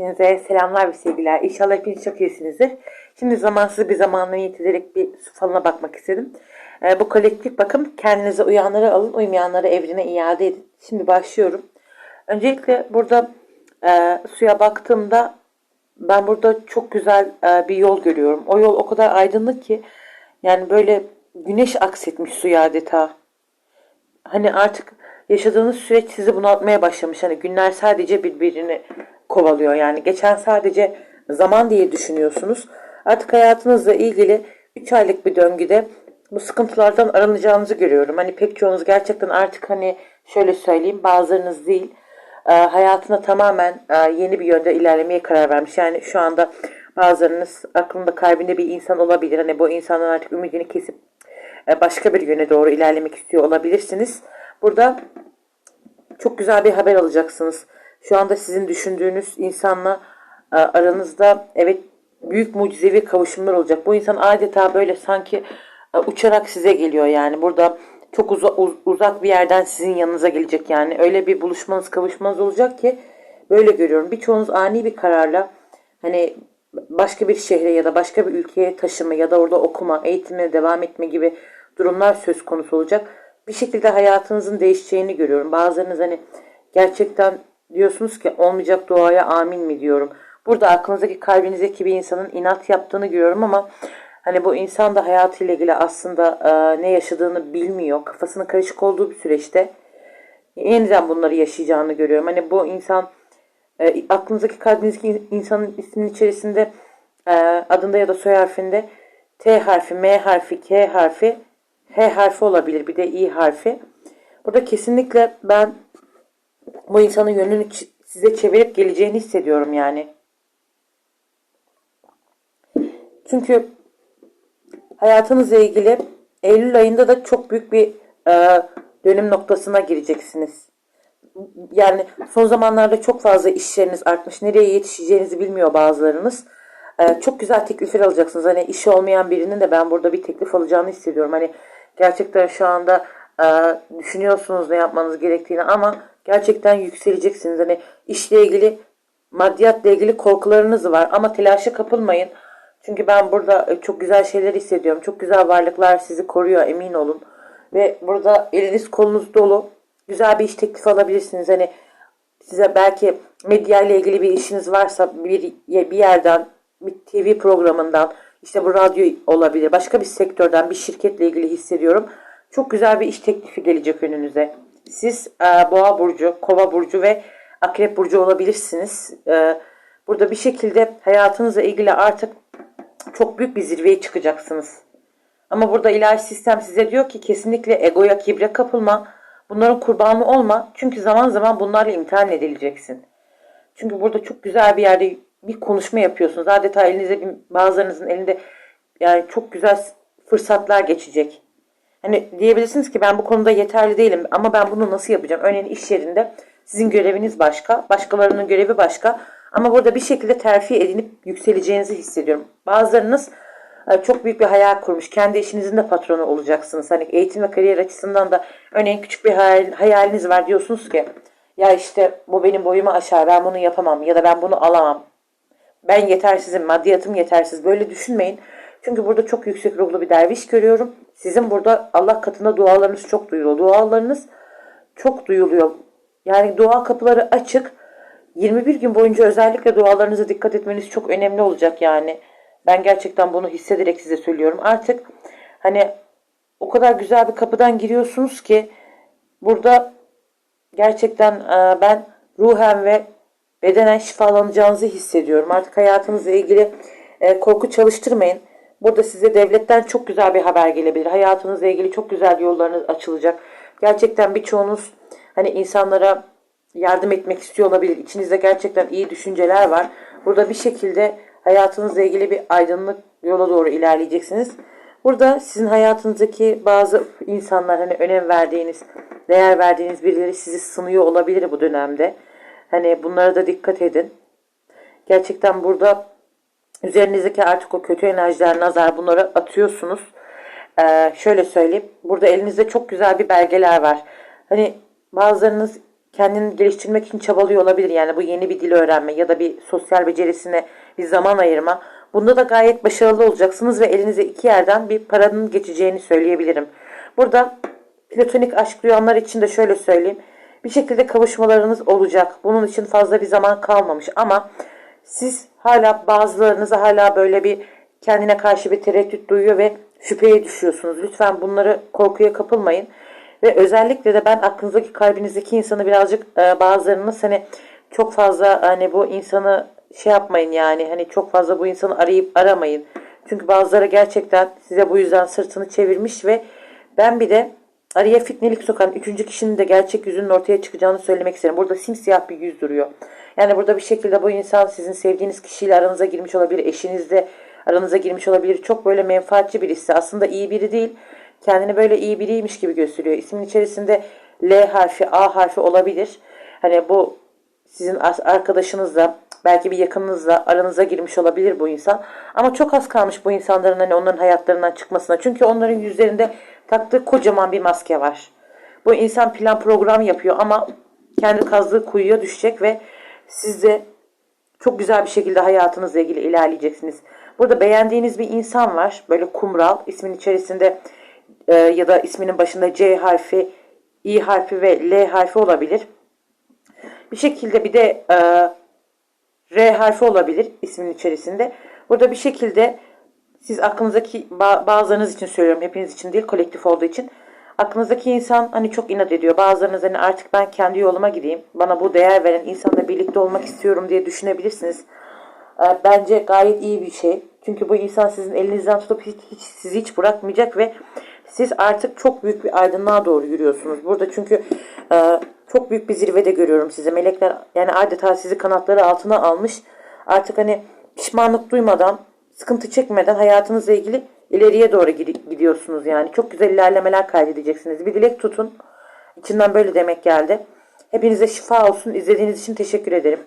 hepinize selamlar ve sevgiler. İnşallah hepiniz çok iyisinizdir. Şimdi zamansız bir zamanla niyet ederek bir su falına bakmak istedim. Ee, bu kolektif bakım kendinize uyanları alın, uymayanları evrene iade edin. Şimdi başlıyorum. Öncelikle burada e, suya baktığımda ben burada çok güzel e, bir yol görüyorum. O yol o kadar aydınlık ki yani böyle güneş aksetmiş suya adeta. Hani artık yaşadığınız süreç sizi bunaltmaya başlamış. Hani günler sadece birbirini kovalıyor. Yani geçen sadece zaman diye düşünüyorsunuz. Artık hayatınızla ilgili 3 aylık bir döngüde bu sıkıntılardan aranacağınızı görüyorum. Hani pek çoğunuz gerçekten artık hani şöyle söyleyeyim bazılarınız değil e, hayatına tamamen e, yeni bir yönde ilerlemeye karar vermiş. Yani şu anda bazılarınız aklında kalbinde bir insan olabilir. Hani bu insanın artık ümidini kesip e, başka bir yöne doğru ilerlemek istiyor olabilirsiniz. Burada çok güzel bir haber alacaksınız. Şu anda sizin düşündüğünüz insanla e, aranızda evet büyük mucizevi kavuşumlar olacak. Bu insan adeta böyle sanki e, uçarak size geliyor yani. Burada çok uz- uzak bir yerden sizin yanınıza gelecek yani. Öyle bir buluşmanız kavuşmanız olacak ki böyle görüyorum. Birçoğunuz ani bir kararla hani başka bir şehre ya da başka bir ülkeye taşıma ya da orada okuma, eğitimine devam etme gibi durumlar söz konusu olacak. Bir şekilde hayatınızın değişeceğini görüyorum. Bazılarınız hani gerçekten diyorsunuz ki olmayacak duaya amin mi diyorum. Burada aklınızdaki kalbinizdeki bir insanın inat yaptığını görüyorum ama hani bu insan da hayatıyla ilgili aslında e, ne yaşadığını bilmiyor. Kafasının karışık olduğu bir süreçte yeniden bunları yaşayacağını görüyorum. Hani bu insan e, aklınızdaki kalbinizdeki insanın isminin içerisinde e, adında ya da soy harfinde T harfi, M harfi, K harfi, H harfi olabilir. Bir de İ harfi. Burada kesinlikle ben bu insanın yönünü size çevirip geleceğini hissediyorum yani. Çünkü hayatınızla ilgili Eylül ayında da çok büyük bir e, dönüm noktasına gireceksiniz. Yani son zamanlarda çok fazla işleriniz artmış. Nereye yetişeceğinizi bilmiyor bazılarınız. E, çok güzel teklifler alacaksınız. Hani işi olmayan birinin de ben burada bir teklif alacağını hissediyorum. Hani gerçekten şu anda e, düşünüyorsunuz ne yapmanız gerektiğini ama gerçekten yükseleceksiniz. Hani işle ilgili maddiyatla ilgili korkularınız var ama telaşa kapılmayın. Çünkü ben burada e, çok güzel şeyler hissediyorum. Çok güzel varlıklar sizi koruyor emin olun. Ve burada eliniz kolunuz dolu. Güzel bir iş teklifi alabilirsiniz. Hani size belki medya ile ilgili bir işiniz varsa bir, bir yerden, bir TV programından, işte bu radyo olabilir, başka bir sektörden, bir şirketle ilgili hissediyorum. Çok güzel bir iş teklifi gelecek önünüze. Siz e, Boğa burcu, Kova burcu ve Akrep burcu olabilirsiniz. E, burada bir şekilde hayatınızla ilgili artık çok büyük bir zirveye çıkacaksınız. Ama burada ilahi sistem size diyor ki kesinlikle egoya, kibre kapılma. Bunların kurbanı olma. Çünkü zaman zaman bunlarla imtihan edileceksin. Çünkü burada çok güzel bir yerde bir konuşma yapıyorsunuz. Adeta elinize bir, bazılarınızın elinde yani çok güzel fırsatlar geçecek. Hani diyebilirsiniz ki ben bu konuda yeterli değilim ama ben bunu nasıl yapacağım? Örneğin iş yerinde sizin göreviniz başka, başkalarının görevi başka. Ama burada bir şekilde terfi edinip yükseleceğinizi hissediyorum. Bazılarınız e, çok büyük bir hayal kurmuş. Kendi işinizin de patronu olacaksınız. Hani eğitim ve kariyer açısından da örneğin küçük bir hayal, hayaliniz var diyorsunuz ki ya işte bu benim boyumu aşar ben bunu yapamam ya da ben bunu alamam. Ben yetersizim, maddiyatım yetersiz. Böyle düşünmeyin. Çünkü burada çok yüksek ruhlu bir derviş görüyorum. Sizin burada Allah katında dualarınız çok duyuluyor. Dualarınız çok duyuluyor. Yani dua kapıları açık. 21 gün boyunca özellikle dualarınıza dikkat etmeniz çok önemli olacak yani. Ben gerçekten bunu hissederek size söylüyorum. Artık hani o kadar güzel bir kapıdan giriyorsunuz ki burada gerçekten e, ben ruhen ve bedenen şifalanacağınızı hissediyorum. Artık hayatınızla ilgili e, korku çalıştırmayın. Burada size devletten çok güzel bir haber gelebilir. Hayatınızla ilgili çok güzel yollarınız açılacak. Gerçekten birçoğunuz hani insanlara yardım etmek istiyor olabilir. İçinizde gerçekten iyi düşünceler var. Burada bir şekilde hayatınızla ilgili bir aydınlık yola doğru ilerleyeceksiniz. Burada sizin hayatınızdaki bazı insanlar hani önem verdiğiniz, değer verdiğiniz birileri sizi sınıyor olabilir bu dönemde. Hani bunlara da dikkat edin. Gerçekten burada üzerinizdeki artık o kötü enerjiler, nazar bunları atıyorsunuz. Ee, şöyle söyleyeyim. Burada elinizde çok güzel bir belgeler var. Hani bazılarınız kendini geliştirmek için çabalıyor olabilir. Yani bu yeni bir dil öğrenme ya da bir sosyal becerisine bir zaman ayırma. Bunda da gayet başarılı olacaksınız ve elinize iki yerden bir paranın geçeceğini söyleyebilirim. Burada platonik aşk duyanlar için de şöyle söyleyeyim. Bir şekilde kavuşmalarınız olacak. Bunun için fazla bir zaman kalmamış ama siz hala bazılarınıza hala böyle bir kendine karşı bir tereddüt duyuyor ve şüpheye düşüyorsunuz. Lütfen bunları korkuya kapılmayın. Ve özellikle de ben aklınızdaki kalbinizdeki insanı birazcık e, bazılarınız hani çok fazla hani bu insanı şey yapmayın yani hani çok fazla bu insanı arayıp aramayın. Çünkü bazıları gerçekten size bu yüzden sırtını çevirmiş ve ben bir de araya fitnelik sokan üçüncü kişinin de gerçek yüzünün ortaya çıkacağını söylemek isterim. Burada simsiyah bir yüz duruyor. Yani burada bir şekilde bu insan sizin sevdiğiniz kişiyle aranıza girmiş olabilir. Eşinizle aranıza girmiş olabilir. Çok böyle menfaatçi birisi. Aslında iyi biri değil. Kendini böyle iyi biriymiş gibi gösteriyor. İsmin içerisinde L harfi, A harfi olabilir. Hani bu sizin arkadaşınızla belki bir yakınınızla aranıza girmiş olabilir bu insan. Ama çok az kalmış bu insanların hani onların hayatlarından çıkmasına. Çünkü onların yüzlerinde taktığı kocaman bir maske var. Bu insan plan program yapıyor ama kendi kazdığı kuyuya düşecek ve siz de çok güzel bir şekilde hayatınızla ilgili ilerleyeceksiniz. Burada beğendiğiniz bir insan var. Böyle kumral. ismin içerisinde e, ya da isminin başında C harfi, I harfi ve L harfi olabilir. Bir şekilde bir de e, R harfi olabilir ismin içerisinde. Burada bir şekilde siz aklınızdaki ba- bazılarınız için söylüyorum hepiniz için değil kolektif olduğu için aklınızdaki insan hani çok inat ediyor. Bazılarınız hani artık ben kendi yoluma gideyim. Bana bu değer veren insanla birlikte olmak istiyorum diye düşünebilirsiniz. Ee, Bence gayet iyi bir şey. Çünkü bu insan sizin elinizden tutup hiç, hiç sizi hiç bırakmayacak ve siz artık çok büyük bir aydınlığa doğru yürüyorsunuz. Burada çünkü e, çok büyük bir zirvede görüyorum sizi. Melekler yani adeta sizi kanatları altına almış. Artık hani pişmanlık duymadan, sıkıntı çekmeden hayatınızla ilgili ileriye doğru gidi- gidiyorsunuz yani. Çok güzel ilerlemeler kaydedeceksiniz. Bir dilek tutun. İçinden böyle demek geldi. Hepinize şifa olsun. İzlediğiniz için teşekkür ederim.